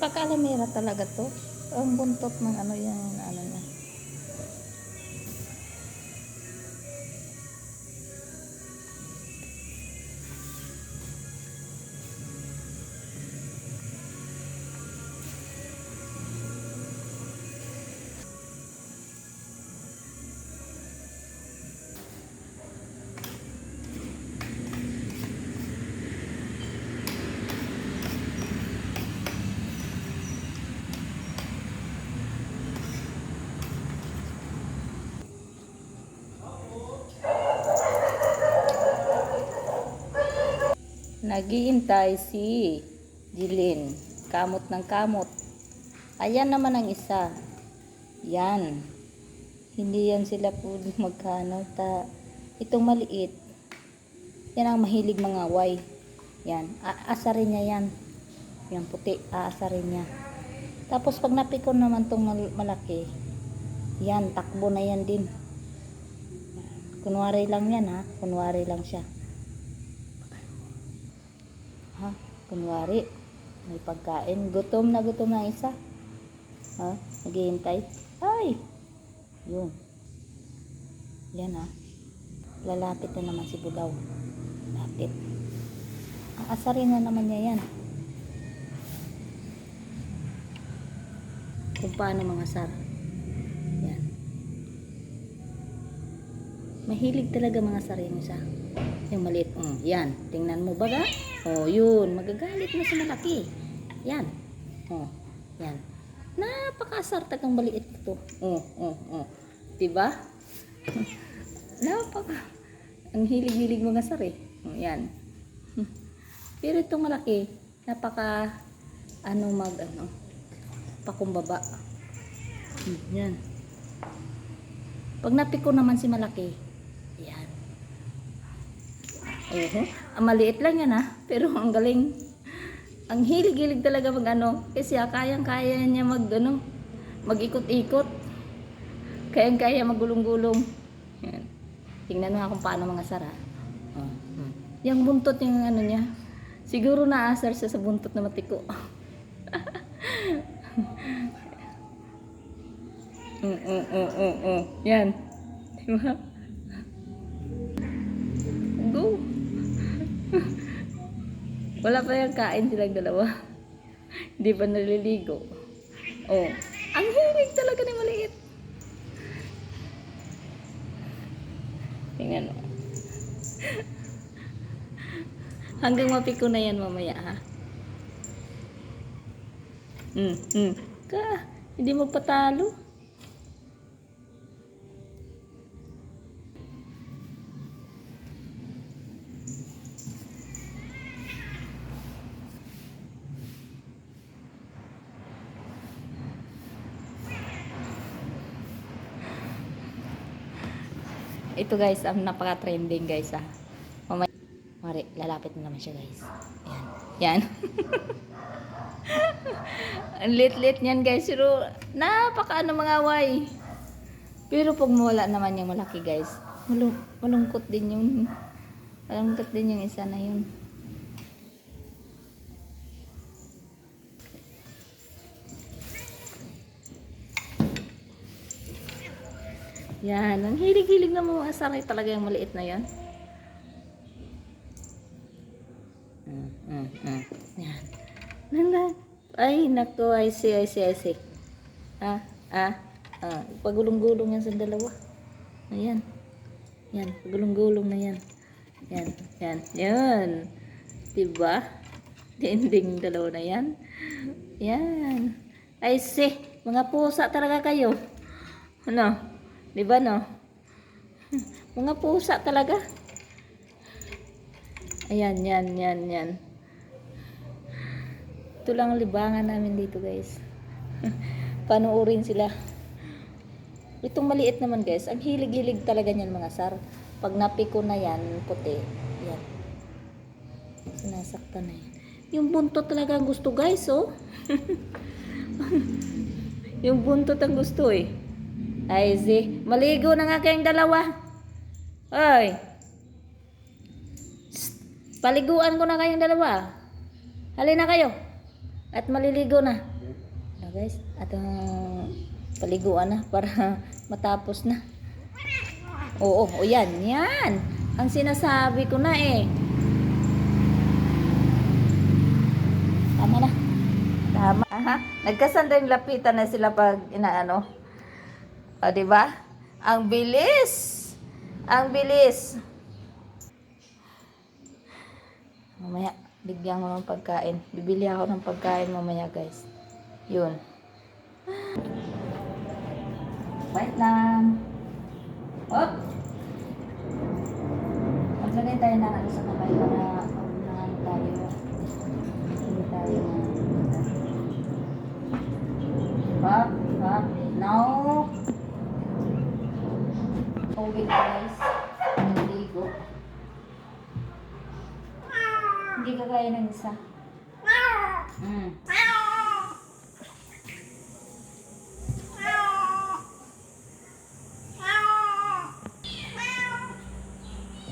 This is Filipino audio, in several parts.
Pakalamera talaga to. Ang buntot ng ano yan, ano niya. Naghihintay si Jilin. Kamot ng kamot. Ayan naman ang isa. Yan. Hindi yan sila po magkano. Ta Itong maliit. Yan ang mahilig mga way. Yan. Aasarin niya yan. Yan puti. Aasarin niya. Tapos pag napikon naman tong mal- malaki. Yan. Takbo na yan din. Kunwari lang yan ha. Kunwari lang siya. Ha? Kunwari, may pagkain. Gutom na gutom na isa. Ha? Naghihintay. Ay! Yun. Yan ha. Lalapit na naman si Budaw. Lapit. Ang asarin na naman niya yan. Kung paano mga sar. Mahilig talaga mga sarili siya. Yung maliit. Mm, yan. Tingnan mo baga? Oh, yun. Magagalit na sa malaki. Yan. Oh, yan. Napakasar tagang maliit ito. Oh, oh, oh. Diba? Napaka. Ang hilig-hilig mga sar eh. Oh, yan. Pero itong malaki, napaka ano mag ano pakumbaba. Hmm, Yan. Pag napiko naman si malaki, yan. Oho. Ang maliit lang yan ha. Pero ang galing. Ang hilig-hilig talaga mag ano. Kasi ah, kayang-kaya niya mag ano, mag-ikot-ikot. Kayang-kaya magulong-gulong. Yan. Tingnan nga kung paano mga sara. Oh. hmm. Yung buntot yung ano niya. Siguro naasar siya sa buntot na matiko. mm, mm, mm, mm, mm. Yan. Diba? Wala pa yung kain silang dalawa. Hindi pa naliligo. Oh. Ang hilig talaga ni maliit. Tingnan mo. Hanggang mapiko na yan mamaya ha. Mm, mm. Ka, hindi mo patalo. Ito guys, ang napaka-trending guys ah. Mamaya, mari, lalapit na naman siya guys. Yan. Yan. ang lit-lit niyan guys. Pero napaka ano mga away. Pero pag mawala naman yung malaki guys, malung malungkot din yung malungkot din yung isa na yun. Yan, ang hilig-hilig na mga asaray talaga yung maliit na yan. Mm, mm, mm. Yan. Nana. Ay, nako, I see, I see, I see. Ah, ah, ah. Pagulong-gulong yan sa dalawa. Ayan. Yan, pagulong-gulong na yan. Yan, yan, yan. Diba? Dinding dalawa na yan. Yan. I see. Mga pusa talaga kayo. Ano? Di ba no? Mga pusa talaga. Ayan, yan, yan, yan. Ito lang ang libangan namin dito guys. Panuorin sila. Itong maliit naman guys, ang hilig-hilig talaga niyan mga sar. Pag napiko na yan, puti. Yan. Sinasaktan na yan. Yung buntot talaga ang gusto guys, oh. yung buntot ang gusto eh. Ay. Maligo na nga kayong dalawa. Psst. Paliguan ko na kayong dalawa. Halina kayo. At maliligo na. Ah, guys, atong paliguan na para matapos na. Oo, o yan, yan. Ang sinasabi ko na eh. Tama na. Tama. Aha. Nagkasandang lapitan na sila pag inaano. O, di ba? Ang bilis. Ang bilis. Mamaya, bigyan ko ng pagkain. Bibili ako ng pagkain mamaya, guys. Yun. Wait lang. Hop! Maglagay tayo ng ano sa kamay para na ano tayo. Hindi tayo Hop! Hop! Now, Uwi guys. Naligo. Hindi ka kaya ng isa. Mm.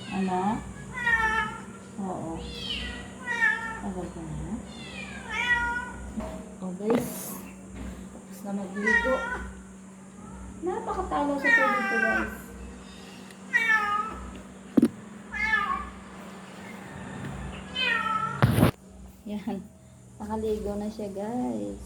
Ano? Oo. Tagal ka na. Oh guys. Tapos na magligo. Napakatalo sa tubig ko guys. Yan. Nakaligo na siya guys.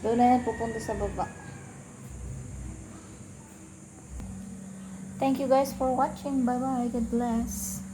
Doon na yan pupunta sa baba. Thank you guys for watching. Bye bye. God bless.